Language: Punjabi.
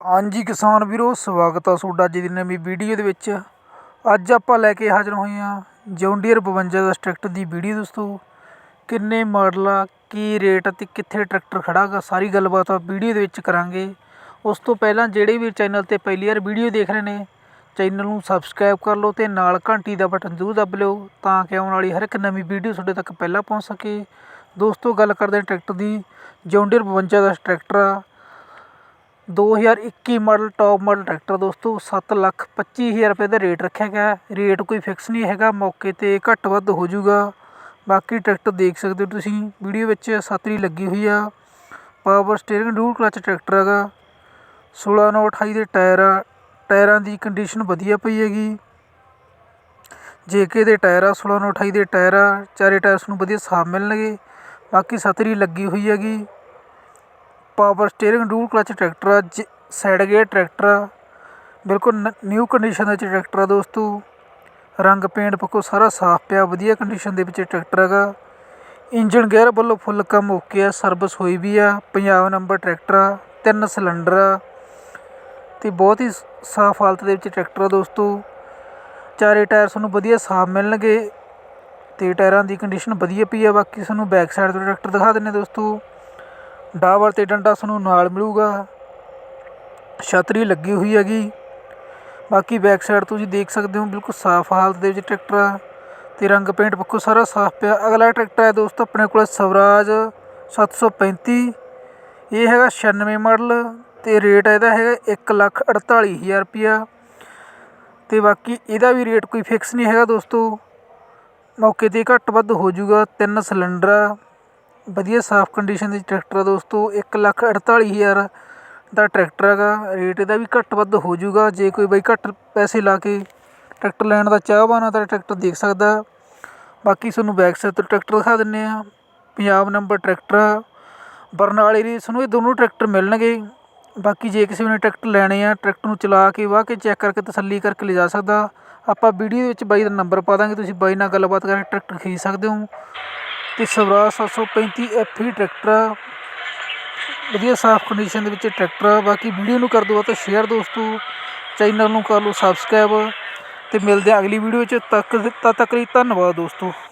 ਹਾਂਜੀ ਕਿਸਾਨ ਵੀਰੋ, ਸਵਾਗਤ ਆ ਤੁਹਾਡਾ ਅੱਜ ਦੀ ਨਵੀਂ ਵੀਡੀਓ ਦੇ ਵਿੱਚ। ਅੱਜ ਆਪਾਂ ਲੈ ਕੇ ਹਾਜ਼ਰ ਹੋਏ ਹਾਂ ਜੌਂਡੀਅਰ 52 ਦਾ ਟਰੈਕਟਰ ਦੀ ਵੀਡੀਓ ਦੋਸਤੋ। ਕਿੰਨੇ ਮਾਡਲ ਆ, ਕੀ ਰੇਟ ਅਤੇ ਕਿੱਥੇ ਟਰੈਕਟਰ ਖੜਾ ਗਾ, ਸਾਰੀ ਗੱਲਬਾਤ ਆ ਵੀਡੀਓ ਦੇ ਵਿੱਚ ਕਰਾਂਗੇ। ਉਸ ਤੋਂ ਪਹਿਲਾਂ ਜਿਹੜੇ ਵੀ ਚੈਨਲ ਤੇ ਪਹਿਲੀ ਵਾਰ ਵੀਡੀਓ ਦੇਖ ਰਹੇ ਨੇ, ਚੈਨਲ ਨੂੰ ਸਬਸਕ੍ਰਾਈਬ ਕਰ ਲਓ ਤੇ ਨਾਲ ਘੰਟੀ ਦਾ ਬਟਨ ਜ਼ਰੂਰ ਦਬ ਲਿਓ ਤਾਂ ਕਿ ਆਉਣ ਵਾਲੀ ਹਰ ਇੱਕ ਨਵੀਂ ਵੀਡੀਓ ਤੁਹਾਡੇ ਤੱਕ ਪਹਿਲਾਂ ਪਹੁੰਚ ਸਕੇ। ਦੋਸਤੋ, ਗੱਲ ਕਰਦੇ ਹਾਂ ਟਰੈਕਟਰ ਦੀ। ਜੌਂਡੀਅਰ 52 ਦਾ ਟਰੈਕਟਰ ਆ 2021 ਮਾਡਲ ਟੋਪ ਮਾਡਲ ਟਰੈਕਟਰ ਦੋਸਤੋ, ਸੱਤ ਲੱਖ 25 ਹਜ਼ਾਰ ਰੁਪਏ ਦਾ ਰੇਟ ਰੱਖਿਆ ਗਿਆ। ਰੇਟ ਕੋਈ ਫਿਕਸ ਨਹੀਂ ਹੈਗਾ, ਮੌਕੇ ਤੇ ਘੱਟ ਵੱਧ ਹੋ ਜਾਊਗਾ। ਬਾਕੀ ਟਰੈਕਟਰ ਦੇਖ ਸਕਦੇ ਹੋ ਤੁਸੀਂ, ਵੀਡੀਓ ਵਿੱਚ ਸਤਰੀ ਲੱਗੀ ਹੋਈ ਆ। Power steering dual clutch tractor ਹੈਗਾ। 16 ਨੌ 28 ਦੇ ਟਾਇਰ ਆ, ਟਾਇਰਾਂ ਦੀ ਕੰਡੀਸ਼ਨ ਵਧੀਆ ਪਈ ਹੈਗੀ। ਜੇਕੇ ਦੇ ਟਾਇਰ ਆ 16 ਨੌ 28 ਦੇ ਟਾਇਰ ਆ, ਚਾਰੇ ਟਾਇਰਸ ਨੂੰ ਵਧੀਆ ਸਾਫ਼ ਮਿਲਣਗੇ। ਬਾਕੀ ਸਤਰੀ ਲੱਗੀ ਹੋਈ ਹੈਗੀ। Power steering dual clutch tractor ਆ ਜ ਸੈਡ ਗੇਅਰ ਟਰੈਕਟਰ ਆ ਬਿਲਕੁਲ ਨ ਨਿਊ ਕੰਡੀਸ਼ਨ ਦੇ ਵਿੱਚ ਟਰੈਕਟਰ ਆ ਦੋਸਤੋ। ਰੰਗ ਪੇਂਟ ਪੱਕੋ ਸਾਰਾ ਸਾਫ਼ ਪਿਆ, ਵਧੀਆ ਕੰਡੀਸ਼ਨ ਦੇ ਵਿੱਚ ਟਰੈਕਟਰ ਹੈਗਾ। ਇੰਜਨ ਗੇਅਰ ਵੱਲੋਂ ਫੁੱਲ ਕੰਮ ਓਕੇ ਆ ਸਰਵਿਸ ਹੋਈ ਵੀ ਆ। ਪੰਜਾਬ ਨੰਬਰ ਟਰੈਕਟਰ ਆ, ਤਿੰਨ ਸਿਲੰਡਰ ਆ। ਅਤੇ ਬਹੁਤ ਹੀ ਸਾਫ਼ ਹਾਲਤ ਦੇ ਵਿੱਚ ਟਰੈਕਟਰ ਆ ਦੋਸਤੋ। ਚਾਰੇ ਟਾਇਰ ਤੁਹਾਨੂੰ ਵਧੀਆ ਸਾਫ਼ ਮਿਲਣਗੇ। ਅਤੇ ਟਾਇਰਾਂ ਦੀ ਕੰਡੀਸ਼ਨ ਵਧੀਆ ਪਈ ਆ, ਬਾਕੀ ਤੁਹਾਨੂੰ ਬੈਕ ਸਾਈਡ ਤੋਂ ਟਰੈਕਟਰ ਦਿਖਾ ਦਿੰਨੇ ਦੋਸਤੋ। ਡਾਵਰ ਅਤੇ ਡੰਡਾ ਤੁਹਾਨੂੰ ਨਾਲ ਮਿਲੂਗਾ। ਛਤਰੀ ਲੱਗੀ ਹੋਈ ਹੈਗੀ। ਬਾਕੀ ਬੈਕ ਸਾਈਡ ਤੁਸੀਂ ਦੇਖ ਸਕਦੇ ਹੋ, ਬਿਲਕੁਲ ਸਾਫ਼ ਹਾਲਤ ਦੇ ਵਿੱਚ ਟਰੈਕਟਰ ਆ ਤੇ ਰੰਗ ਪੇਂਟ ਪੱਖੋਂ ਸਾਰਾ ਸਾਫ਼ ਪਿਆ। ਅਗਲਾ ਟਰੈਕਟਰ ਹੈ ਦੋਸਤੋ, ਆਪਣੇ ਕੋਲ ਸਵਰਾਜ 735 ਇਹ ਹੈਗਾ 96 ਮਾਡਲ ਤੇ ਰੇਟ ਇਹਦਾ ਹੈਗਾ 148000 ਰੁਪਿਆ ਤੇ ਬਾਕੀ ਇਹਦਾ ਵੀ ਰੇਟ ਕੋਈ ਫਿਕਸ ਨਹੀਂ ਹੈਗਾ ਦੋਸਤੋ। ਮੌਕੇ ਤੇ ਘੱਟ ਵੱਧ ਹੋ ਜਾਊਗਾ, ਤਿੰਨ ਸਿਲੰਡਰ ਆ। ਵਧੀਆ ਸਾਫ਼ ਕੰਡੀਸ਼ਨ ਦੇ ਟਰੈਕਟਰ ਆ ਦੋਸਤੋ 148000 ਦਾ ਟਰੈਕਟਰ ਹੈਗਾ। ਰੇਟ ਇਹਦਾ ਵੀ ਘੱਟ ਵੱਧ ਹੋ ਜਾਊਗਾ। ਜੇ ਕੋਈ ਬਾਈ ਘੱਟ ਪੈਸੇ ਲਾ ਕੇ ਟਰੈਕਟਰ ਲੈਣ ਦਾ ਚਾਹਵਾਨ ਆ, ਤਾਂ ਟਰੈਕਟਰ ਦੇਖ ਸਕਦਾ। ਬਾਕੀ ਤੁਹਾਨੂੰ ਬੈਕ ਸਾਈਡ ਤੋਂ ਟਰੈਕਟਰ ਦਿਖਾ ਦਿੰਨੇ ਆ। ਪੰਜਾਬ ਨੰਬਰ ਟਰੈਕਟਰ ਆ। ਬਰਨਾਲੇ ਦੀ ਤੁਹਾਨੂੰ ਇਹ ਦੋਨੋਂ ਟਰੈਕਟਰ ਮਿਲਣਗੇ। ਬਾਕੀ ਜੇ ਕਿਸੇ ਨੇ ਟਰੈਕਟਰ ਲੈਣੇ ਆ ਟਰੈਕਟਰ ਨੂੰ ਚਲਾ ਕੇ, ਵਾਹ ਕੇ ਚੈੱਕ ਕਰਕੇ, ਤਸੱਲੀ ਕਰਕੇ ਲਿਜਾ ਸਕਦਾ। ਆਪਾਂ ਵੀਡੀਓ ਦੇ ਵਿੱਚ ਬਾਈ ਦਾ ਨੰਬਰ ਪਾ ਦਾਂਗੇ। ਤੁਸੀਂ ਬਾਈ ਨਾਲ ਗੱਲਬਾਤ ਕਰਕੇ ਟਰੈਕਟਰ ਖਰੀਦ ਸਕਦੇ ਹੋ। ਤੇ ਸਵਰਾਜ 735 ਐਫਈ ਟਰੈਕਟਰ ਵਧੀਆ ਸਾਫ਼ ਕੰਡੀਸ਼ਨ ਦੇ ਵਿੱਚ ਟਰੈਕਟਰ ਆ। ਬਾਕੀ ਵੀਡੀਓ ਨੂੰ ਕਰ ਦਿਓ ਤਾਂ ਸ਼ੇਅਰ ਦੋਸਤੋ। ਚੈਨਲ ਨੂੰ ਕਰ ਲਓ ਸਬਸਕ੍ਰਾਈਬ ਤੇ ਮਿਲਦੇ ਆ ਅਗਲੀ ਵੀਡੀਓ 'ਚ ਤੱਕ ਤਦ ਤੱਕ ਲਈ ਧੰਨਵਾਦ ਦੋਸਤੋ।